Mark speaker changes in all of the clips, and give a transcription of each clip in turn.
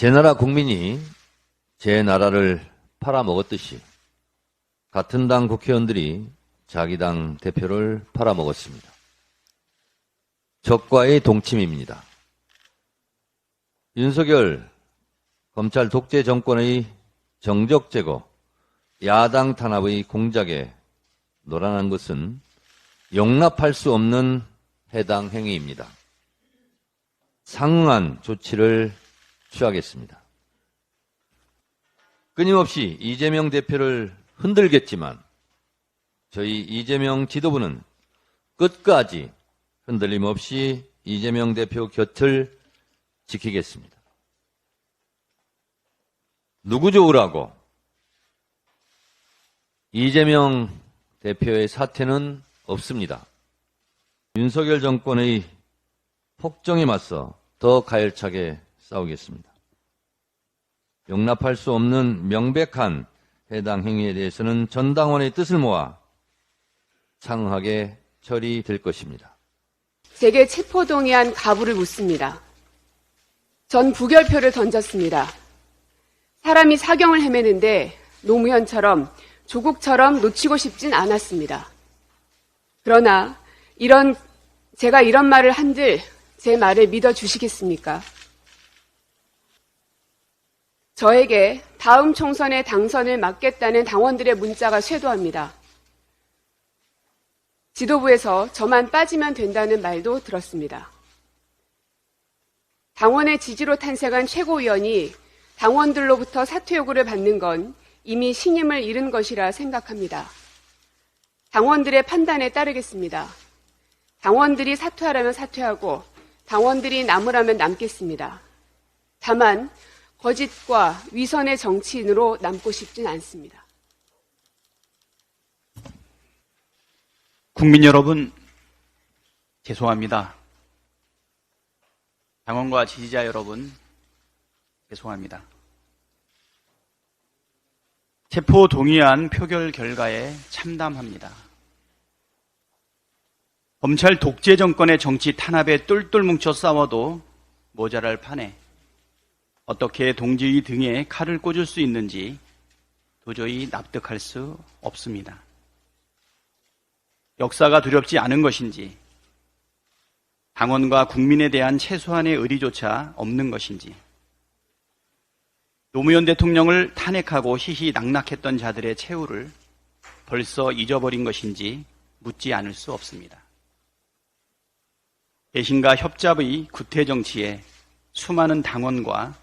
Speaker 1: 제 나라 국민이 제 나라를 팔아먹었듯이 같은 당 국회의원들이 자기 당 대표를 팔아먹었습니다. 적과의 동침입니다. 윤석열 검찰 독재 정권의 정적 제거, 야당 탄압의 공작에 노란한 것은 용납할 수 없는 해당 행위입니다. 상응한 조치를 취하겠습니다. 끊임없이 이재명 대표를 흔들겠지만 저희 이재명 지도부는 끝까지 흔들림 없이 이재명 대표 곁을 지키겠습니다. 누구 좋으라고 이재명 대표의 사퇴는 없습니다. 윤석열 정권의 폭정에 맞서 더 가열차게 싸우겠습니다. 용납할 수 없는 명백한 해당 행위에 대해서는 전당원의 뜻을 모아 상응하게 처리될 것입니다.
Speaker 2: 제게 체포동의안 가부를 묻습니다. 전 부결표를 던졌습니다. 사람이 사경을 헤매는데 노무현처럼 조국처럼 놓치고 싶진 않았습니다. 그러나 이런 제가 이런 말을 한들 제 말을 믿어 주시겠습니까? 저에게 다음 총선에 당선을 막겠다는 당원들의 문자가 쇄도합니다. 지도부에서 저만 빠지면 된다는 말도 들었습니다. 당원의 지지로 탄생한 최고위원이 당원들로부터 사퇴 요구를 받는 건 이미 신임을 잃은 것이라 생각합니다. 당원들의 판단에 따르겠습니다. 당원들이 사퇴하라면 사퇴하고 당원들이 남으라면 남겠습니다. 다만 거짓과 위선의 정치인으로 남고 싶진 않습니다.
Speaker 3: 국민 여러분, 죄송합니다. 당원과 지지자 여러분, 죄송합니다. 체포 동의안 표결 결과에 참담합니다. 검찰 독재 정권의 정치 탄압에 똘똘 뭉쳐 싸워도 모자랄 판에 어떻게 동지의 등에 칼을 꽂을 수 있는지 도저히 납득할 수 없습니다. 역사가 두렵지 않은 것인지, 당원과 국민에 대한 최소한의 의리조차 없는 것인지, 노무현 대통령을 탄핵하고 희희 낙낙했던 자들의 최후를 벌써 잊어버린 것인지 묻지 않을 수 없습니다. 배신과 협잡의 구태 정치에 수많은 당원과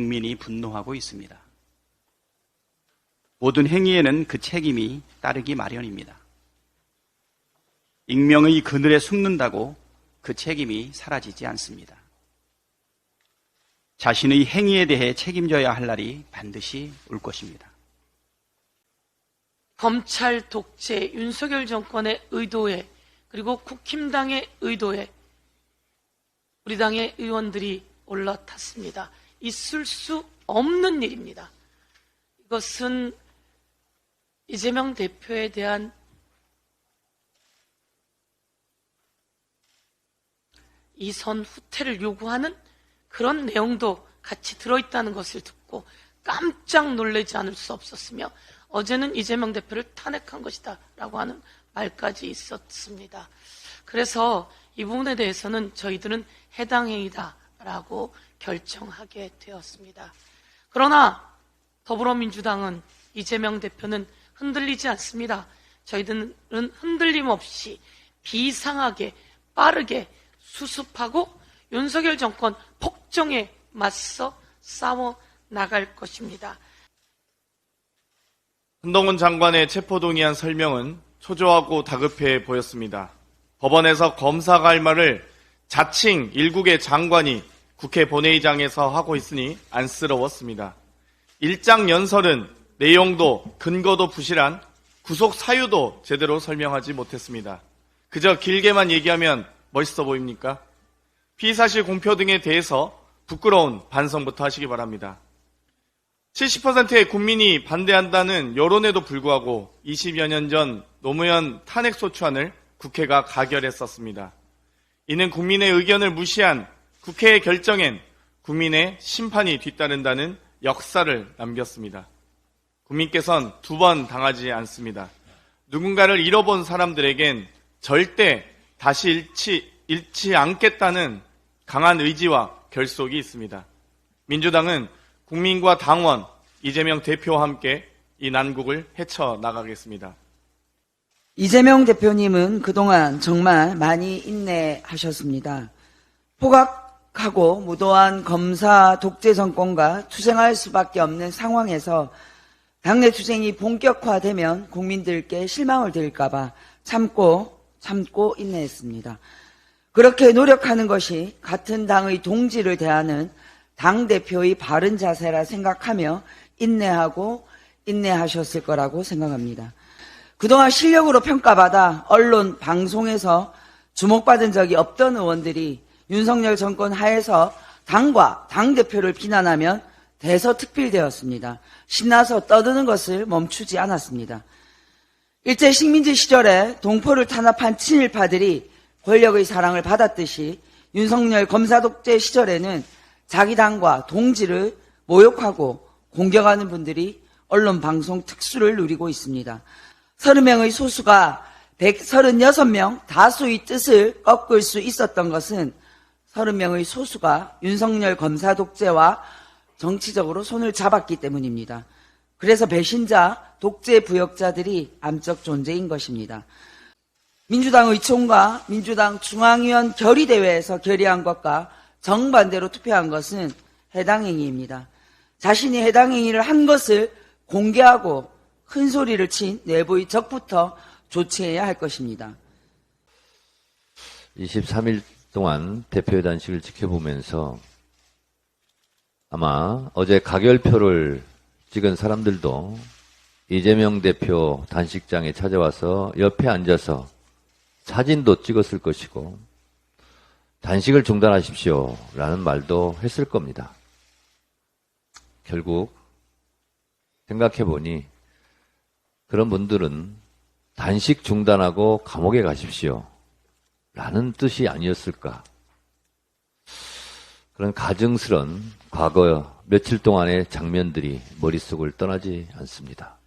Speaker 3: 국민이 분노하고 있습니다. 모든 행위에는 그 책임이 따르기 마련입니다. 익명의 그늘에 숨는다고 그 책임이 사라지지 않습니다. 자신의 행위에 대해 책임져야 할 날이 반드시 올 것입니다.
Speaker 4: 검찰 독재 윤석열 정권의 의도에 그리고 국힘당의 의도에 우리 당의 의원들이 올라탔습니다. 있을 수 없는 일입니다. 이것은 이재명 대표에 대한 이선 후퇴를 요구하는 그런 내용도 같이 들어있다는 것을 듣고 깜짝 놀라지 않을 수 없었으며 어제는 이재명 대표를 탄핵한 것이다 라고 하는 말까지 있었습니다. 그래서 이 부분에 대해서는 저희들은 해당 행위다 라고 결정하게 되었습니다. 그러나 더불어민주당은 이재명 대표는 흔들리지 않습니다. 저희들은 흔들림 없이 비상하게 빠르게 수습하고 윤석열 정권 폭정에 맞서 싸워 나갈 것입니다.
Speaker 5: 한동훈 장관의 체포동의안 설명은 초조하고 다급해 보였습니다. 법원에서 검사가 할 말을 자칭 일국의 장관이 국회 본회의장에서 하고 있으니 안쓰러웠습니다. 일장 연설은 내용도 근거도 부실한 구속 사유도 제대로 설명하지 못했습니다. 그저 길게만 얘기하면 멋있어 보입니까? 피사실 공표 등에 대해서 부끄러운 반성부터 하시기 바랍니다. 70%의 국민이 반대한다는 여론에도 불구하고 20여 년 전 노무현 탄핵소추안을 국회가 가결했었습니다. 이는 국민의 의견을 무시한 국회의 결정엔 국민의 심판이 뒤따른다는 역사를 남겼습니다. 국민께선 두 번 당하지 않습니다. 누군가를 잃어본 사람들에겐 절대 다시 잃지, 잃지 않겠다는 강한 의지와 결속이 있습니다. 민주당은 국민과 당원, 이재명 대표와 함께 이 난국을 헤쳐나가겠습니다.
Speaker 6: 이재명 대표님은 그동안 정말 많이 인내하셨습니다. 포각하고 무도한 검사 독재 정권과 투쟁할 수밖에 없는 상황에서 당내 투쟁이 본격화되면 국민들께 실망을 드릴까봐 참고 참고 인내했습니다. 그렇게 노력하는 것이 같은 당의 동지를 대하는 당 대표의 바른 자세라 생각하며 인내하고 인내하셨을 거라고 생각합니다. 그동안 실력으로 평가받아 언론, 방송에서 주목받은 적이 없던 의원들이 윤석열 정권 하에서 당과 당대표를 비난하면 대서특필되었습니다. 신나서 떠드는 것을 멈추지 않았습니다. 일제 식민지 시절에 동포를 탄압한 친일파들이 권력의 사랑을 받았듯이 윤석열 검사 독재 시절에는 자기 당과 동지를 모욕하고 공격하는 분들이 언론 방송 특수를 누리고 있습니다. 30명의 소수가 136명 다수의 뜻을 꺾을 수 있었던 것은 30명의 소수가 윤석열 검사 독재와 정치적으로 손을 잡았기 때문입니다. 그래서 배신자, 독재 부역자들이 암적 존재인 것입니다. 민주당 의총과 민주당 중앙위원 결의대회에서 결의한 것과 정반대로 투표한 것은 해당 행위입니다. 자신이 해당 행위를 한 것을 공개하고 큰 소리를 친 내부의 적부터 조치해야 할 것입니다.
Speaker 1: 23일 동안 대표의 단식을 지켜보면서 아마 어제 가결표를 찍은 사람들도 이재명 대표 단식장에 찾아와서 옆에 앉아서 사진도 찍었을 것이고 단식을 중단하십시오 라는 말도 했을 겁니다. 결국 생각해 보니 그런 분들은 단식 중단하고 감옥에 가십시오 라는 뜻이 아니었을까. 그런 가증스런 과거 며칠 동안의 장면들이 머릿속을 떠나지 않습니다.